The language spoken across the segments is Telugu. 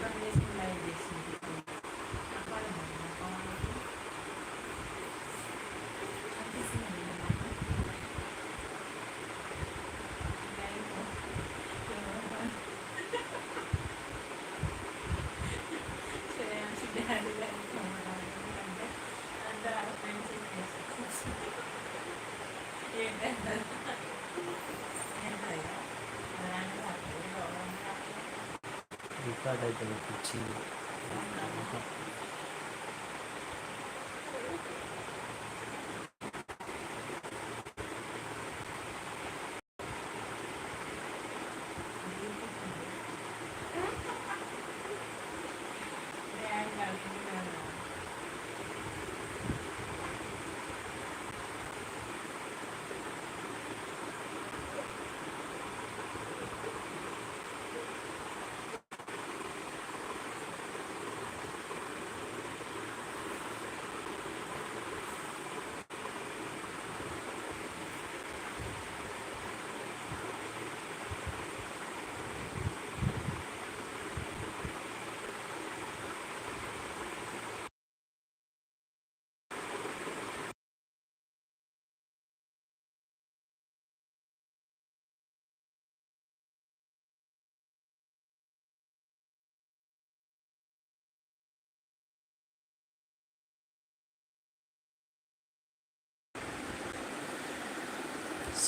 అర్థం చేసుకుని లైక్ చేసింది. రికార్డ్ అయిపోయింది పిచ్చి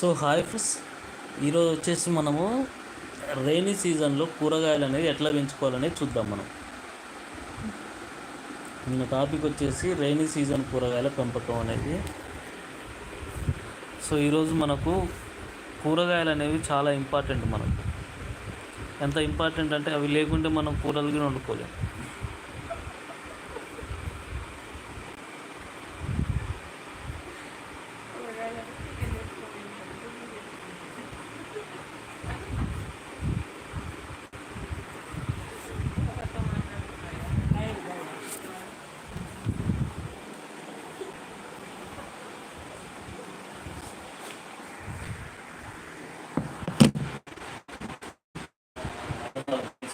సో హాయ్ ఫ్రెండ్స్. ఈరోజు వచ్చేసి మనము రైనీ సీజన్లో కూరగాయలు అనేది ఎట్లా పెంచుకోవాలనేది చూద్దాం మనం. నిన్న టాపిక్ వచ్చేసి రైనీ సీజన్ కూరగాయల పెంపకం అనేది. సో ఈరోజు మనకు కూరగాయలు అనేవి చాలా ఇంపార్టెంట్ మనకు. ఎంత ఇంపార్టెంట్ అంటే అవి లేకుంటే మనం కూరలు కూడా వండుకోలేము లైవ్ బంద్ చేయండి కామెంట్లే పెట్టచ్చు బయట ఉంది ఇట్లా అయితే అసలు ఇక్కడ మీకు ఇక్కడ వేసినట్టు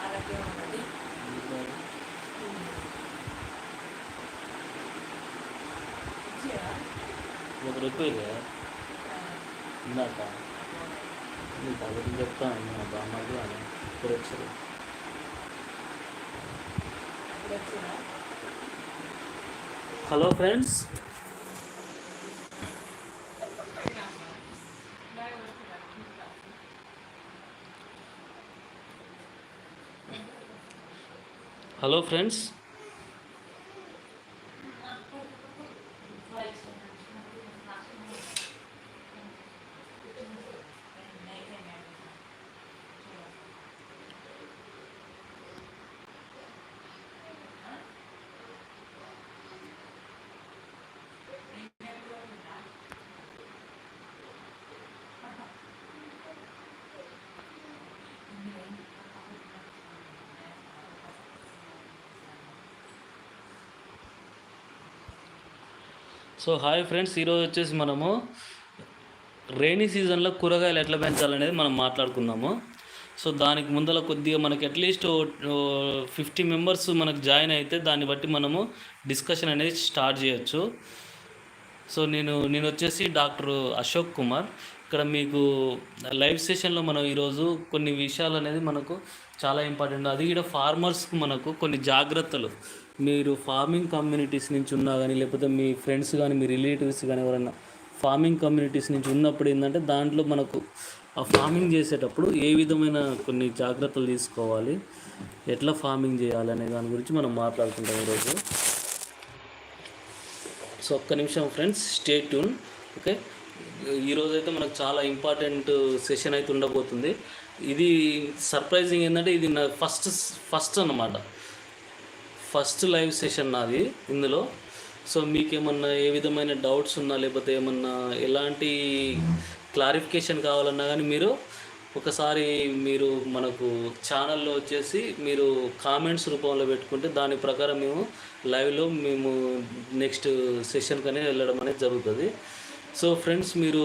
ఆరోగ్యం ఉన్నది ఇచ్చారా? ఒక రూపాయలే ఇందాక. నీకు అబద్ధం చెప్తాను మా బామ్మది అని ఇప్పుడు వచ్చారు అప్పుడు వచ్చినా hello friends hello friends so hi friends ఈరోజు వచ్చేసి మనము రైనీ సీజన్లో కూరగాయలు ఎట్లా పెంచాలనేది మనం మాట్లాడుకుందాము. సో దానికి ముందర కొద్దిగా మనకి అట్లీస్ట్ ఫిఫ్టీ మెంబర్స్ మనకు జాయిన్ అయితే దాన్ని బట్టి మనము డిస్కషన్ అనేది స్టార్ట్ చేయొచ్చు. సో నేను నేను వచ్చేసి డాక్టర్ అశోక్ కుమార్. ఇక్కడ మీకు లైవ్ సెషన్లో మనం ఈరోజు కొన్ని విషయాలు అనేది మనకు చాలా ఇంపార్టెంట్. అది కూడా ఫార్మర్స్కి మనకు కొన్ని జాగ్రత్తలు. మీరు ఫార్మింగ్ కమ్యూనిటీస్ నుంచి ఉన్నా కానీ లేకపోతే మీ ఫ్రెండ్స్ కానీ మీ రిలేటివ్స్ కానీ ఎవరైనా ఫార్మింగ్ కమ్యూనిటీస్ నుంచి ఉన్నప్పుడు ఏంటంటే దాంట్లో మనకు ఆ ఫార్మింగ్ చేసేటప్పుడు ఏ విధమైన కొన్ని జాగ్రత్తలు తీసుకోవాలి ఎట్లా ఫార్మింగ్ చేయాలి అనే దాని గురించి మనం మాట్లాడుకుంటాం ఈరోజు. సో ఒక్క నిమిషం ఫ్రెండ్స్ స్టే ట్యూన్ ఓకే ఈరోజు అయితే మనకు చాలా ఇంపార్టెంట్ సెషన్ అయితే ఉండబోతుంది. ఇది సర్ప్రైజింగ్ ఏంటంటే ఇది నా ఫస్ట్ ఫస్ట్ అన్నమాట. ఫస్ట్ లైవ్ సెషన్ నాది ఇందులో. సో మీకేమన్నా ఏ విధమైన డౌట్స్ ఉన్నా లేకపోతే ఏమన్నా ఎలాంటి క్లారిఫికేషన్ కావాలన్నా కానీ మీరు ఒకసారి మీరు మనకు ఛానల్లో వచ్చేసి మీరు కామెంట్స్ రూపంలో పెట్టుకుంటే దాని ప్రకారం మేము లైవ్లో మేము నెక్స్ట్ సెషన్కి వెళ్ళడం అనేది జరుగుతుంది. సో ఫ్రెండ్స్ మీరు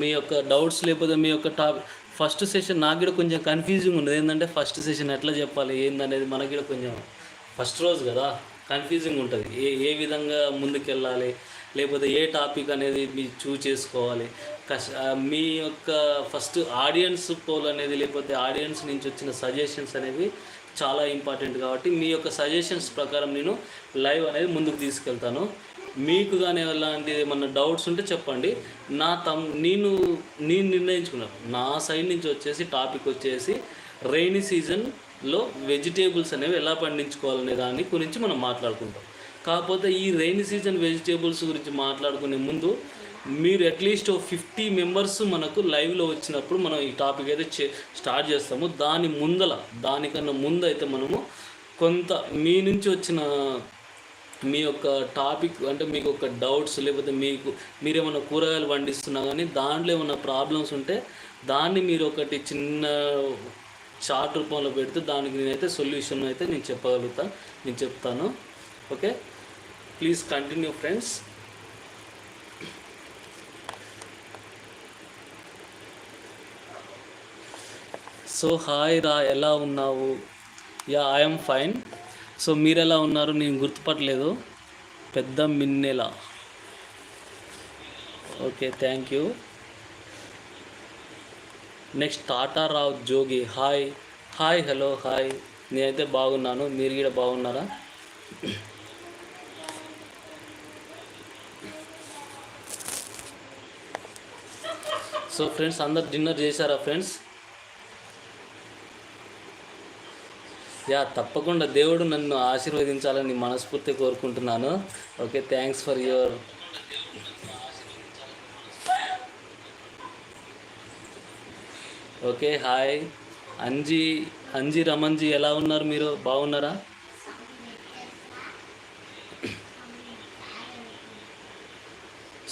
మీ యొక్క డౌట్స్ లేకపోతే మీ యొక్క టాప్ ఫస్ట్ సెషన్ నాకు కూడా కొంచెం కన్ఫ్యూజింగ్ ఉన్నది. ఏంటంటే ఫస్ట్ సెషన్ ఎట్లా చెప్పాలి ఏందనేది మనకి కూడా కొంచెం ఫస్ట్ రోజు కదా? కన్ఫ్యూజింగ్ ఉంటుంది. ఏ ఏ విధంగా ముందుకెళ్ళాలి? లేకపోతే ఏ టాపిక్ అనేది మీరు చూస్ చేసుకోవాలి? కష్ట మీ యొక్క ఫస్ట్ ఆడియన్స్ పోల్ అనేది లేకపోతే ఆడియన్స్ నుంచి వచ్చిన సజెషన్స్ అనేవి చాలా ఇంపార్టెంట్ కాబట్టి మీ యొక్క సజెషన్స్ ప్రకారం నేను లైవ్ అనేది ముందుకు తీసుకెళ్తాను. మీకు కానీ ఎలాంటి ఏమన్నా డౌట్స్ ఉంటే చెప్పండి. నా తమ్ నేను నేను నిర్ణయించుకున్నాను. నా సైడ్ నుంచి వచ్చేసి టాపిక్ వచ్చేసి రైనీ లో వెజిటేబుల్స్ అనేవి ఎలా పండించుకోవాలనే దాని గురించి మనం మాట్లాడుకుంటాం. కాకపోతే ఈ రెయిన్ సీజన్ వెజిటేబుల్స్ గురించి మాట్లాడుకునే ముందు మీరు అట్లీస్ట్ ఫిఫ్టీ మెంబర్స్ మనకు లైవ్లో వచ్చినప్పుడు మనం ఈ టాపిక్ అయితే చే స్టార్ట్ చేస్తాము. దాని ముందల దానికన్నా ముందు అయితే మనము కొంత మీ నుంచి వచ్చిన మీ యొక్క టాపిక్ అంటే మీకు ఒక డౌట్స్ లేకపోతే మీకు మీరేమైనా కూరగాయలు పండిస్తున్నా కానీ దాంట్లో ఏమైనా ప్రాబ్లమ్స్ ఉంటే దాన్ని మీరు ఒకటి చిన్న చార్ట్ రూపంలో పెడితే దానికి నేనైతే సొల్యూషన్ అయితే నేను చెప్పగలుగుతా నేను చెప్తాను. Okay? Please continue friends so hi రా ఎలా ఉన్నావు? యా ఐఎమ్ ఫైన్ సో మీరు ఎలా ఉన్నారు? నేను గుర్తుపట్టలేదు. పెద్ద మిన్నెల. Okay thank you next Tata Jogi hi. Hi hello hi. నేనైతే బాగున్నాను. మీరు కూడా బాగున్నారా? సో ఫ్రెండ్స్ అందరు డిన్నర్ చేశారా ఫ్రెండ్స్? యా తప్పకుండా దేవుడు నన్ను ఆశీర్వదించాలని మనస్ఫూర్తి కోరుకుంటున్నాను. Okay thanks for your okay hi. Anji Anji Ramanji ఎలా ఉన్నారు మీరు? బాగున్నారా?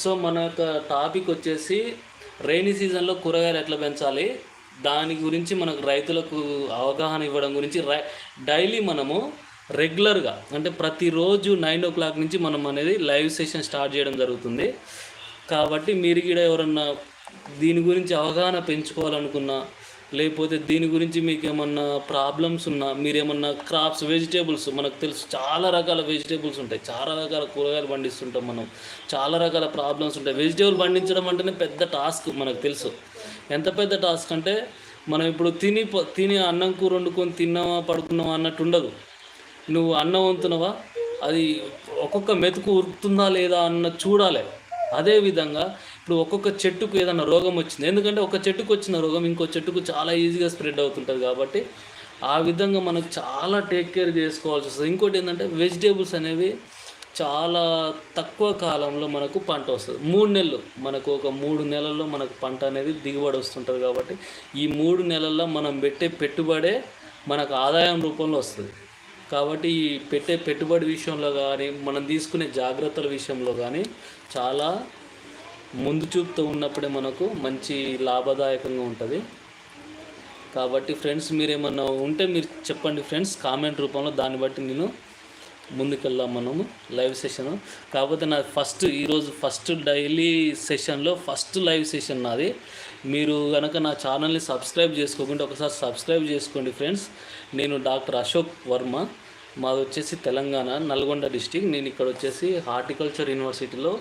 సో మన యొక్క టాపిక్ వచ్చేసి రైనీ సీజన్లో కూరగాయలు ఎట్లా పెంచాలి? దాని గురించి మనకు రైతులకు అవగాహన ఇవ్వడం గురించి రై డైలీ మనము రెగ్యులర్గా అంటే ప్రతిరోజు నైన్ ఓ క్లాక్ నుంచి మనం అనేది లైవ్ సెషన్ స్టార్ట్ చేయడం జరుగుతుంది. కాబట్టి మీరు కూడా ఎవరన్నా దీని గురించి అవగాహన పెంచుకోవాలనుకున్నా లేకపోతే దీని గురించి మీకు ఏమన్నా ప్రాబ్లమ్స్ ఉన్నా మీరేమన్నా క్రాప్స్ వెజిటేబుల్స్ మనకు తెలుసు చాలా రకాల వెజిటేబుల్స్ ఉంటాయి. చాలా రకాల కూరగాయలు పండిస్తుంటాం మనం. చాలా రకాల ప్రాబ్లమ్స్ ఉంటాయి. వెజిటేబుల్ పండించడం అంటేనే పెద్ద టాస్క్ మనకు తెలుసు. ఎంత పెద్ద టాస్క్ అంటే మనం ఇప్పుడు తిని తిని అన్నం కూర వండుకొని తిన్నామా పడుకున్నావా అన్నట్టు ఉండదు. నువ్వు అన్నం వంతున్నావా అది ఒక్కొక్క మెతుకు ఉరుకుతుందా లేదా అన్న చూడాలి. అదేవిధంగా ఇప్పుడు ఒక్కొక్క చెట్టుకు ఏదైనా రోగం వచ్చింది. ఎందుకంటే ఒక చెట్టుకు వచ్చిన రోగం ఇంకో చెట్టుకు చాలా ఈజీగా స్ప్రెడ్ అవుతుంటుంది కాబట్టి ఆ విధంగా మనకు చాలా టేక్ కేర్ చేసుకోవాల్సి వస్తుంది. ఇంకోటి ఏంటంటే వెజిటేబుల్స్ అనేవి చాలా తక్కువ కాలంలో మనకు పంట వస్తుంది. మూడు నెలలు మనకు ఒక మూడు నెలల్లో మనకు పంట అనేది దిగుబడి వస్తుంటుంది కాబట్టి ఈ మూడు నెలల్లో మనం పెట్టే పెట్టుబడే మనకు ఆదాయం రూపంలో వస్తుంది. కాబట్టి ఈ పెట్టే పెట్టుబడి విషయంలో కానీ మనం తీసుకునే జాగ్రత్తల విషయంలో కానీ చాలా ముందు చూపుతూ ఉన్నప్పుడే మనకు మంచి లాభదాయకంగా ఉంటుంది. కాబట్టి ఫ్రెండ్స్ మీరు ఏమన్నా ఉంటే మీరు చెప్పండి ఫ్రెండ్స్. కామెంట్ రూపంలో దాన్ని బట్టి నేను ముందుకెళ్దాం మనము లైవ్ సెషన్. కాకపోతే నా ఫస్ట్ ఈరోజు ఫస్ట్ డైలీ సెషన్లో ఫస్ట్ లైవ్ సెషన్ నాది. మీరు కనుక నా ఛానల్ని సబ్స్క్రైబ్ చేసుకోకుండా ఒకసారి సబ్స్క్రైబ్ చేసుకోండి ఫ్రెండ్స్. నేను డాక్టర్ అశోక్ వర్మ. మాది వచ్చేసి తెలంగాణ నల్గొండ డిస్టిక్. నేను ఇక్కడ వచ్చేసి హార్టికల్చర్ యూనివర్సిటీలో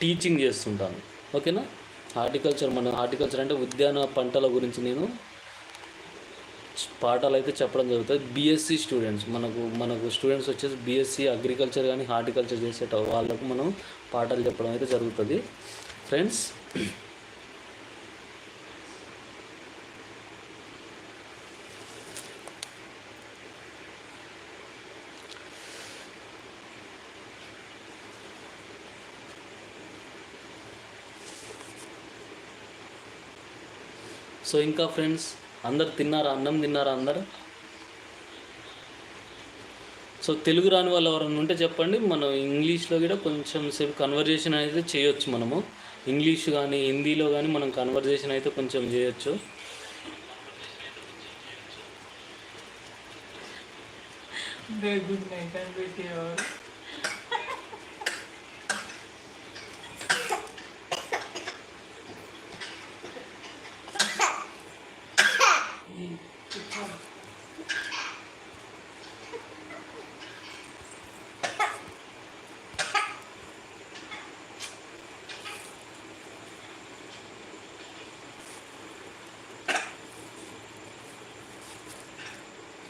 టీచింగ్ చేస్తుంటాను. ఓకేనా? హార్టికల్చర్ మన హార్టికల్చర్ అంటే ఉద్యాన పంటల గురించి నేను పాఠాలు అయితే చెప్పడం జరుగుతుంది. బీఎస్సీ స్టూడెంట్స్ మనకు మనకు స్టూడెంట్స్ వచ్చేసి బీఎస్సీ అగ్రికల్చర్ కానీ హార్టికల్చర్ చేసేట వాళ్ళకు మనం పాఠాలు చెప్పడం అయితే జరుగుతుంది. ఫ్రెండ్స్ సో ఇంకా ఫ్రెండ్స్ అందరు తిన్నారా? అన్నం తిన్నారా అందరు? సో తెలుగు రాని వాళ్ళు ఎవరైనా ఉంటే చెప్పండి మనం ఇంగ్లీష్లో కూడా కొంచెం సేపు కన్వర్జేషన్ అయితే చేయొచ్చు మనము. ఇంగ్లీష్ కానీ హిందీలో కానీ మనం కన్వర్జేషన్ అయితే కొంచెం చేయొచ్చు. గుడ్ నైట్ అని పెట్టేవారు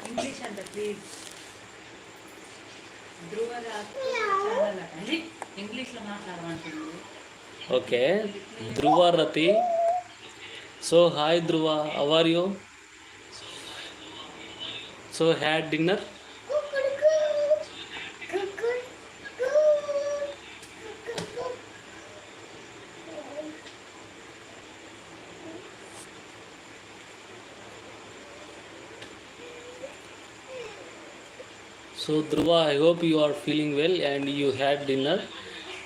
ఇంగ్లీష్ అంట ప్లీజ్ ధ్రువ ఛానల్ అండి ఇంగ్లీష్లో మాట్లాడమంటుంది okay Dhruva Rati so hi Dhruva how are you so had dinner So Dhruva, I hope you are feeling well and you had dinner.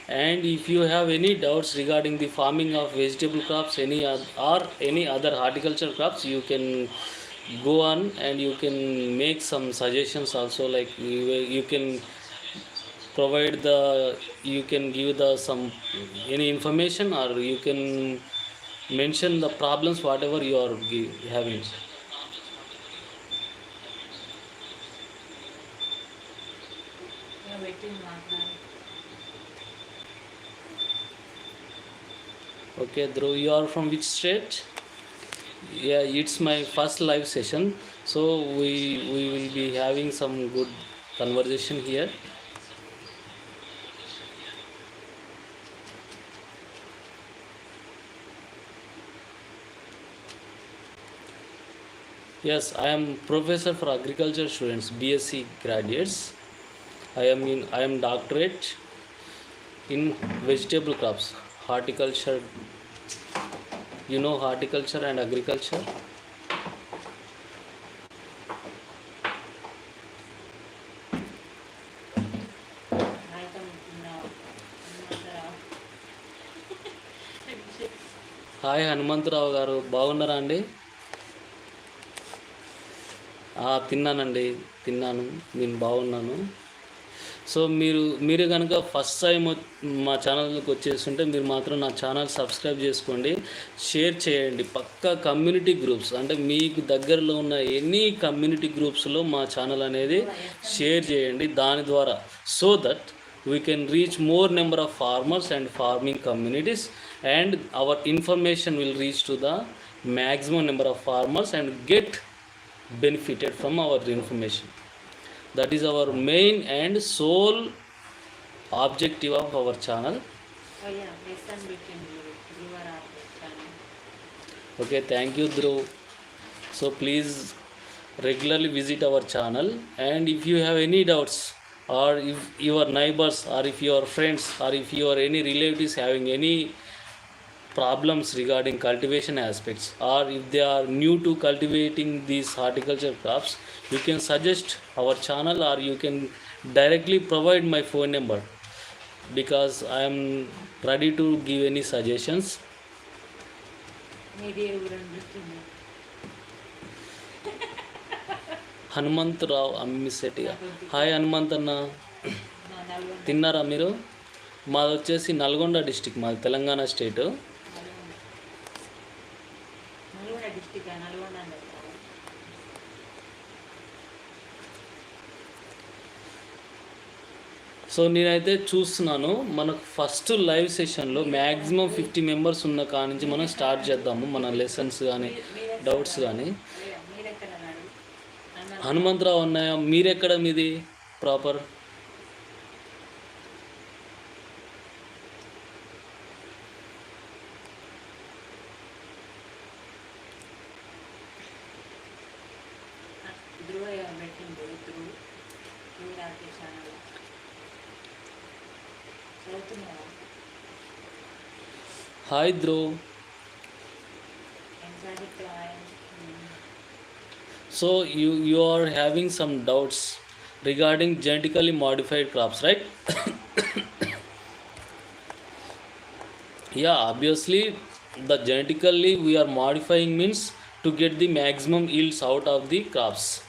And if you have any doubts regarding the farming of vegetable crops, any or any other horticulture crops, you can go on and you can make some suggestions also. Like you, you can provide the, you can give the some any information or you can mention the problems whatever you are having. Okay, Dhruv, you are from which state? Yeah, it's my first live session, so we we will be having some good conversation here. Yes, I am professor for agriculture students, BSc graduates. I am in I am doctorate in vegetable crops horticulture you know horticulture and agriculture? Hi Hanumantharao గారు. బాగున్నారా అండి? తిన్నానండి. తిన్నాను. నేను బాగున్నాను. సో మీరు మీరు కనుక ఫస్ట్ టైం మా ఛానల్కి వచ్చేస్తుంటే మీరు మాత్రం నా ఛానల్ సబ్స్క్రైబ్ చేసుకోండి షేర్ చేయండి పక్కా కమ్యూనిటీ గ్రూప్స్ అంటే మీకు దగ్గరలో ఉన్న ఎనీ కమ్యూనిటీ గ్రూప్స్లో మా ఛానల్ అనేది షేర్ చేయండి దాని ద్వారా so that we can reach more number of farmers and farming communities and our information will reach to the maximum number of farmers and get benefited from our information that is our main and sole objective of our channel oh yeah my son became viewer of the channel okay thank you dhruv so please regularly visit our channel and if you have any doubts or if your neighbors or if your friends or if your any relatives having any problems regarding cultivation aspects or if they are new to cultivating these horticulture crops you can suggest our channel or you can directly provide my phone number because i am ready to give any suggestions Hanumantharao Ammisetti hi Hanumanth అన్న తిన్నారా మీరు మాది వచ్చేసి నల్గొండ డిస్టిక్ మాది తెలంగాణ స్టేట్ నల్గొండ చెప్తారు సో నేనైతే చూస్తున్నాను మనకు ఫస్ట్ లైవ్ సెషన్లో మ్యాక్సిమం ఫిఫ్టీ మెంబర్స్ ఉన్న కాడ నుంచి మనం స్టార్ట్ చేద్దాము మన లెసన్స్ కానీ డౌట్స్ కానీ హనుమంతరావు. అన్నయ్య మీరెక్కడ మీది? Proper So you you you are having some doubts regarding genetically modified crops yeah obviously the genetically we are modifying means to get the maximum yields out of the crops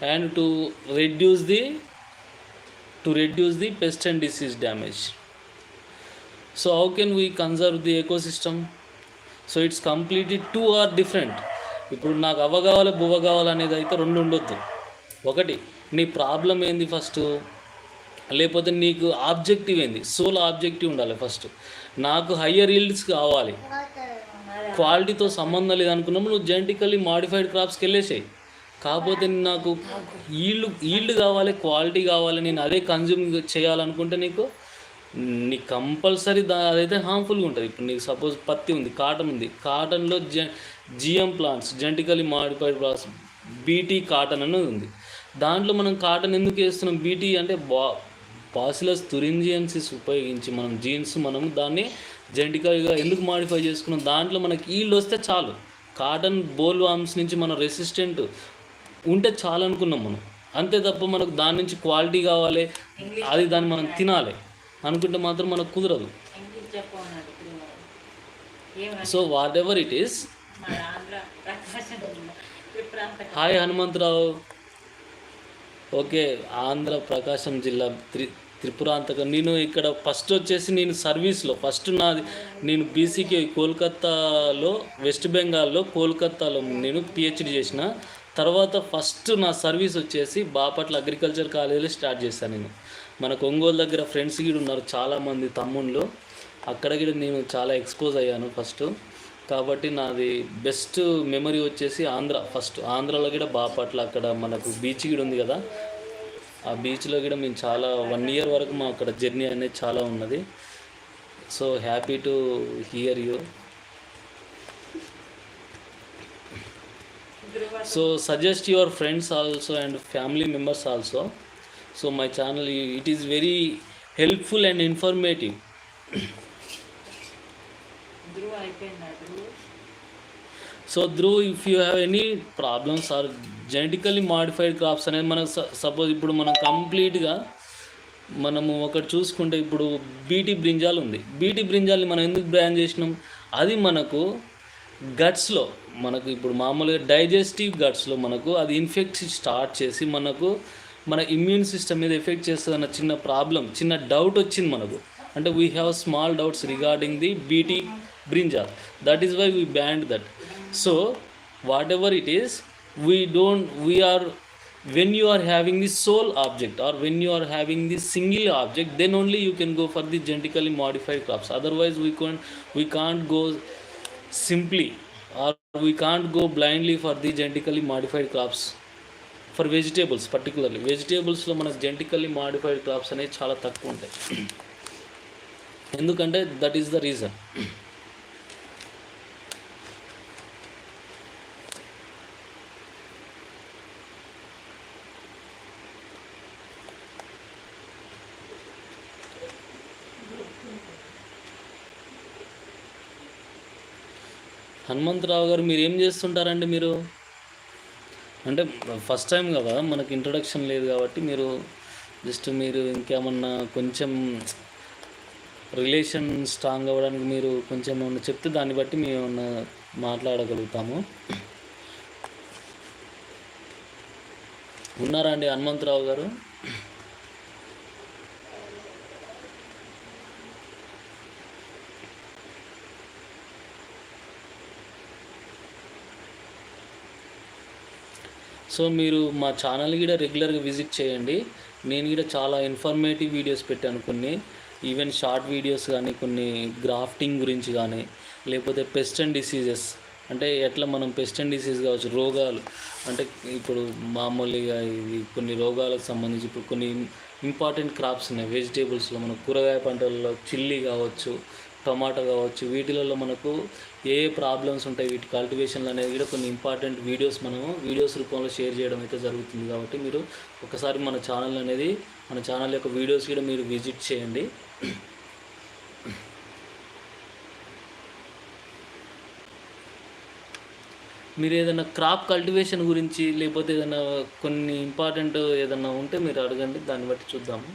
and to reduce the to reduce the pest and disease damage. So how can we conserve the ecosystem? So it's completely two are different ఇప్పుడు నాకు అవ్వ కావాలి బువ్వ కావాలి అనేది అయితే రెండు ఉండొద్దు. ఒకటి నీ ప్రాబ్లం ఏంది ఫస్ట్ లేకపోతే నీకు ఆబ్జెక్టివ్ ఏంది? సోల్ ఆబ్జెక్టివ్ ఉండాలి ఫస్ట్ నాకు హయ్యర్ ఈల్డ్స్ కావాలి. క్వాలిటీతో సంబంధం లేదు అనుకున్నప్పుడు నువ్వు జెనటికల్లీ మాడిఫైడ్ క్రాప్స్కి వెళ్ళేసాయి కాకపోతే నాకు ఈల్డ్ ఈల్డ్ కావాలి క్వాలిటీ కావాలి నేను అదే కన్జ్యూమ్ చేయాలనుకుంటే నీకు నీ కంపల్సరీ దా అదైతే హార్మ్ఫుల్గా ఉంటుంది. ఇప్పుడు నీకు సపోజ్ పత్తి ఉంది కాటన్ ఉంది. కాటన్లో J GM plants genetically modified plants BT cotton అనేది ఉంది. దాంట్లో మనం కాటన్ ఎందుకు వేస్తున్నాం? బీటీ అంటే బా బాసిలస్ తురింజియన్సిస్ ఉపయోగించి మనం జీన్స్ మనం దాన్ని జెనటికల్గా ఎందుకు మాడిఫై చేసుకున్నాం? దాంట్లో మనకి ఈల్డ్ వస్తే చాలు. కాటన్ బోల్ వామ్స్ నుంచి మనం రెసిస్టెంట్ ఉంటే చాలు అనుకున్నాం మనం. అంతే తప్ప మనకు దాని నుంచి క్వాలిటీ కావాలి. అది దాన్ని మనం తినాలి. అనుకుంటే మాత్రం మనకు కుదరదు. So whatever it is hi Hanumantharao. Okay Andhra Prakasam జిల్లా త్రి త్రిపురాంతకం. నేను ఇక్కడ ఫస్ట్ వచ్చేసి నేను సర్వీస్లో ఫస్ట్ నాది నేను బీసీకి కోల్కత్తాలో వెస్ట్ బెంగాల్లో కోల్కత్తాలో నేను పిహెచ్డి చేసిన. తర్వాత ఫస్ట్ నా సర్వీస్ వచ్చేసి బాపట్ల అగ్రికల్చర్ కాలేజీలో స్టార్ట్ చేశాను నేను. మన ఒంగోలు దగ్గర ఫ్రెండ్స్ కూడా ఉన్నారు చాలామంది తమ్ముళ్ళు. అక్కడ కూడా నేను చాలా ఎక్స్పోజ్ అయ్యాను ఫస్ట్ కాబట్టి నాది బెస్ట్ మెమరీ వచ్చేసి ఆంధ్ర ఫస్ట్ ఆంధ్రలో కూడా బాపట్ల అక్కడ మనకు బీచ్ కూడా ఉంది కదా. ఆ బీచ్లో కూడా మేము చాలా వన్ ఇయర్ వరకు మా అక్కడ జర్నీ అనేది చాలా ఉన్నది. So happy to hear you so suggest your friends also and family members also so my channel it is very helpful and informative. So Dhruv if you have any problems or genetically modified crops అనేది మనకు సపోజ్ ఇప్పుడు మనం కంప్లీట్గా మనము ఒకటి చూసుకుంటే ఇప్పుడు బీటీ బ్రింజాల్ ఉంది. బీటీ బ్రింజాల్ని మనం ఎందుకు బ్రాండ్ చేసినాం? అది మనకు గట్స్లో మనకు ఇప్పుడు మామూలుగా డైజెస్టివ్ గట్స్లో మనకు అది ఇన్ఫెక్ట్ స్టార్ట్ చేసి మనకు మన ఇమ్యూన్ సిస్టమ్ మీద ఎఫెక్ట్ చేస్తుంది అన్న చిన్న ప్రాబ్లం చిన్న డౌట్ వచ్చింది మనకు. అంటే we have small doubts regarding the BT brinjal that is why we banned that so whatever it is we don't we're when you are having the sole object or when you are having the single object then only you can go for the genetically modified crops otherwise we can we can't go simply or we can't go blindly for the genetically modified crops for vegetables particularly. వెజిటేబుల్స్లో మనకు జెంటికల్లీ మాడిఫైడ్ క్రాప్స్ అనేవి చాలా తక్కువ ఉంటాయి. ఎందుకంటే that is the reason. Hanumantharao గారు మీరు ఏం చేస్తుంటారండి మీరు? అంటే ఫస్ట్ టైం కదా మనకి ఇంట్రొడక్షన్ లేదు కాబట్టి మీరు జస్ట్ మీరు ఇంకేమన్నా కొంచెం రిలేషన్ స్ట్రాంగ్ అవ్వడానికి మీరు కొంచెం ఏమన్నా చెప్తే దాన్ని బట్టి మేము ఏమన్నా మాట్లాడగలుగుతాము. ఉన్నారా అండి హనుమంతరావు గారు? సో మీరు మా ఛానల్ కూడా రెగ్యులర్గా విజిట్ చేయండి. నేను కూడా చాలా ఇన్ఫర్మేటివ్ వీడియోస్ పెట్టాను కొన్ని. ఈవెన్ షార్ట్ వీడియోస్ కానీ కొన్ని గ్రాఫ్టింగ్ గురించి కానీ లేకపోతే పెస్ట్ అండ్ డిసీజెస్ అంటే ఎట్లా మనం పెస్ట్ అండ్ డిసీజ్ కావచ్చు రోగాలు. అంటే ఇప్పుడు మామూలుగా ఇది కొన్ని రోగాలకు సంబంధించి ఇప్పుడు కొన్ని ఇంపార్టెంట్ క్రాప్స్ ఉన్నాయి. వెజిటేబుల్స్లో మనకు కూరగాయ పంటలలో చిల్లీ కావచ్చు టమాటా కావచ్చు వీటిలలో మనకు ఏ ప్రాబ్లమ్స్ ఉంటాయి వీటి కల్టివేషన్లు అనేది కూడా కొన్ని ఇంపార్టెంట్ వీడియోస్ మనము వీడియోస్ రూపంలో షేర్ చేయడం అయితే జరుగుతుంది కాబట్టి మీరు ఒకసారి మన ఛానల్ అనేది మన ఛానల్ యొక్క వీడియోస్ కూడా మీరు విజిట్ చేయండి. మీరు ఏదైనా క్రాప్ కల్టివేషన్ గురించి లేకపోతే ఏదైనా కొన్ని ఇంపార్టెంట్ ఏదైనా ఉంటే మీరు అడగండి దాన్ని బట్టి చూద్దాము.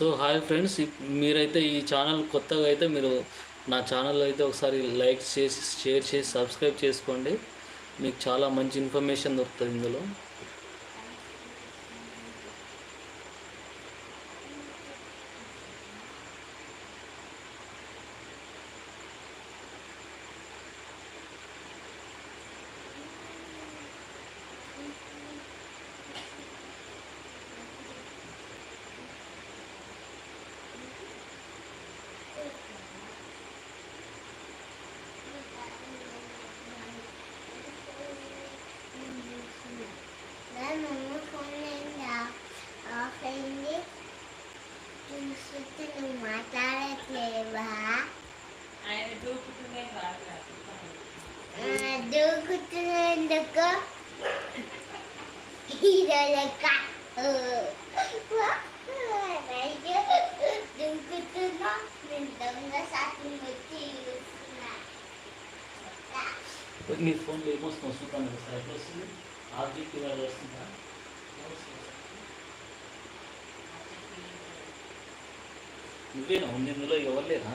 సో హాయ్ ఫ్రెండ్స్ మీరైతే ఈ ఛానల్ కొత్తగా అయితే మీరు నా ఛానల్ అయితే ఒకసారి లైక్ చేసి షేర్ చేసి సబ్స్క్రైబ్ చేసుకోండి. మీకు చాలా మంచి ఇన్ఫర్మేషన్ దొరుకుతుంది ఇందులో. నువ్వేనా? ఉంది ఇందులో ఎవరు లేరా?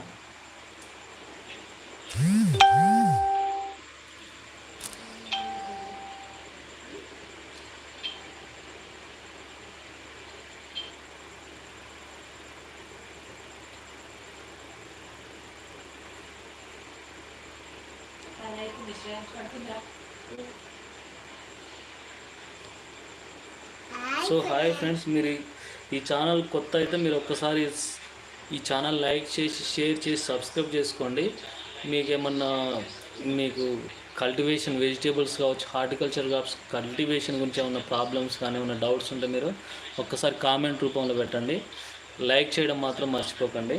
సో హాయ్ ఫ్రెండ్స్ మీరు ఈ- ఛానల్ కొత్త అయితే మీరు ఒక్కసారి ఈ ఛానల్ లైక్ చేసి షేర్ చేసి సబ్స్క్రైబ్ చేసుకోండి. మీకు ఏమన్నా మీకు కల్టివేషన్ వెజిటేబుల్స్ కావచ్చు హార్టికల్చర్ కావచ్చు కల్టివేషన్ గురించి ఏమైనా ప్రాబ్లమ్స్ కానీ ఏమైనా డౌట్స్ ఉంటే మీరు ఒక్కసారి కామెంట్ రూపంలో పెట్టండి. లైక్ చేయడం మాత్రం మర్చిపోకండి.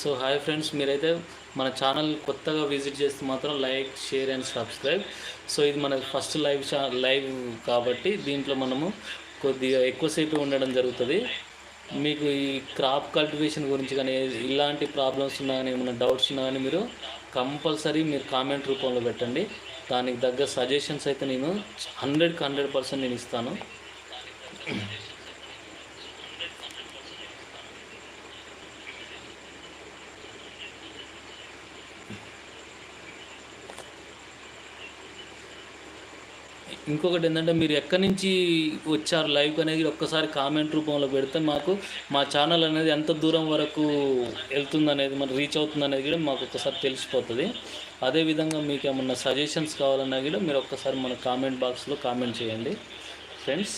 సో హాయ్ ఫ్రెండ్స్ మీరైతే మన ఛానల్ కొత్తగా విజిట్ చేస్తే మాత్రం like share and subscribe so ఇది మన ఫస్ట్ లైవ్ చా లైవ్ కాబట్టి దీంట్లో మనము కొద్దిగా ఎక్కువసేపు ఉండడం జరుగుతుంది. మీకు ఈ క్రాప్ కల్టివేషన్ గురించి కానీ ఇలాంటి ప్రాబ్లమ్స్ ఉన్నా కానీ ఏమైనా డౌట్స్ ఉన్నా కానీ మీరు కంపల్సరీ మీరు కామెంట్ రూపంలో పెట్టండి. దానికి తగ్గ సజెషన్స్ అయితే నేను హండ్రెడ్కి హండ్రెడ్ పర్సెంట్ నేను ఇస్తాను. ఇంకొకటి ఏంటంటే మీరు ఎక్కడి నుంచి వచ్చారు లైవ్ అనేది ఒక్కసారి కామెంట్ రూపంలో పెడితే మాకు మా ఛానల్ అనేది ఎంత దూరం వరకు వెళ్తుంది అనేది మన రీచ్ అవుతుంది అనేది కూడా మాకు ఒకసారి తెలిసిపోతుంది. అదేవిధంగా మీకు ఏమన్నా సజెషన్స్ కావాలన్నా కూడా మీరు ఒక్కసారి మన కామెంట్ బాక్స్లో కామెంట్ చేయండి. Friends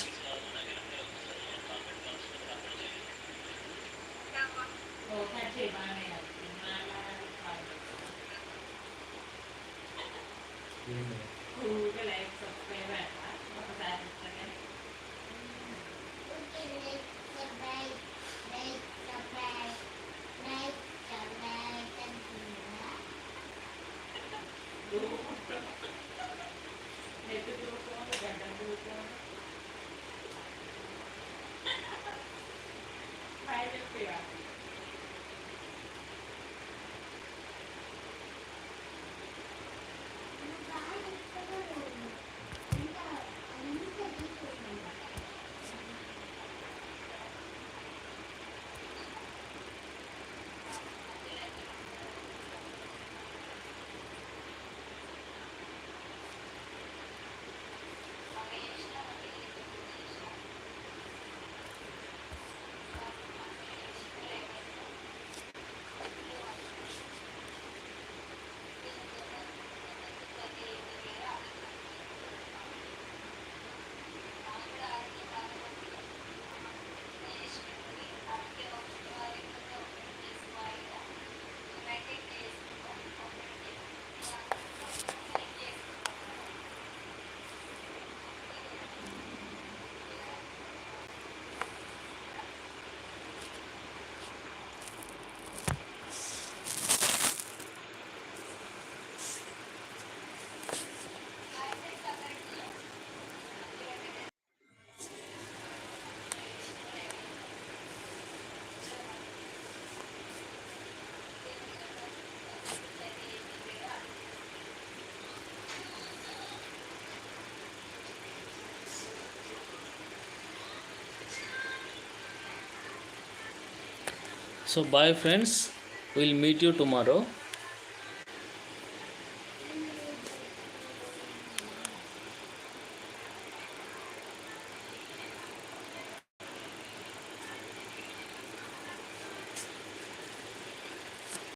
so bye friends will meet you tomorrow